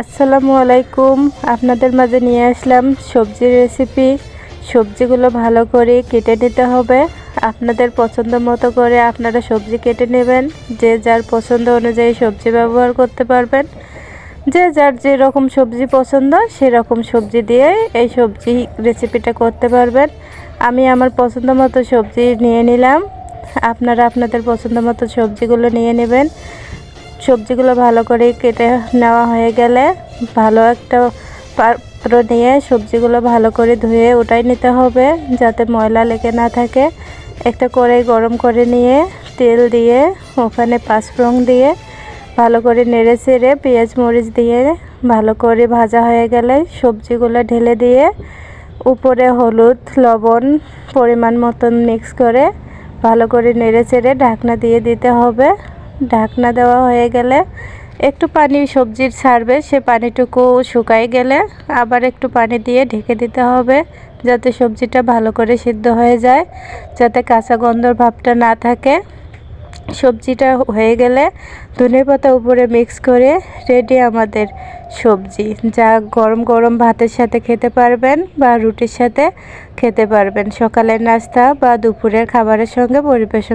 আসসালামু আলাইকুম। আপনাদের মাঝে নিয়ে আসলাম সবজির রেসিপি সবজিগুলো ভালো করে কেটে নিতে হবে। আপনাদের পছন্দ মতো করে আপনারা সবজি কেটে নেবেন। যে যার পছন্দ অনুযায়ী সবজি ব্যবহার করতে পারবেন। যে যার যেরকম সবজি পছন্দ, সেরকম সবজি দিয়ে এই সবজি রেসিপিটা করতে পারবেন। আমি আমার পছন্দ মতো সবজি নিয়ে নিলাম। আপনারা আপনাদের পছন্দ মতো সবজিগুলো নিয়ে নেবেন। সবজিগুলো ভালো করে কেটে নেওয়া হয়ে গেলে ভালো একটা পাত্র নিয়ে সবজিগুলো ভালো করে ধুয়ে ওটাই নিতে হবে যাতে ময়লা লেগে না থাকে। একটা কড়াই গরম করে নিয়ে তেল দিয়ে ওখানে পাঁচফোড়ন দিয়ে ভালো করে নেড়ে চেড়ে পেঁয়াজ, মরিচ দিয়ে ভালো করে ভাজা হয়ে গেলে সবজিগুলো ঢেলে দিয়ে উপরে হলুদ, লবণ পরিমাণ মতন মিক্স করে ভালো করে নেড়ে চেড়ে ঢাকনা দিয়ে দিতে হবে। ঢাকনা দেওয়া হয়ে গেলে একটু পানি সবজির ছাড়বে, সে পানিটুকু শুকায় গেলে আবার একটু পানি দিয়ে ঢেকে দিতে হবে যাতে সবজিটা ভালো করে সিদ্ধ হয়ে যায়, যাতে কাঁচা গন্ধর ভাবটা না থাকে। সবজিটা হয়ে গেলে ধনে পাতা উপরে মিক্স করে রেডি আমাদের সবজি। যা গরম গরম ভাতের সাথে খেতে পারবেন বা রুটির সাথে খেতে পারবেন। সকালের নাস্তা বা দুপুরের খাবারের সঙ্গে পরিবেশন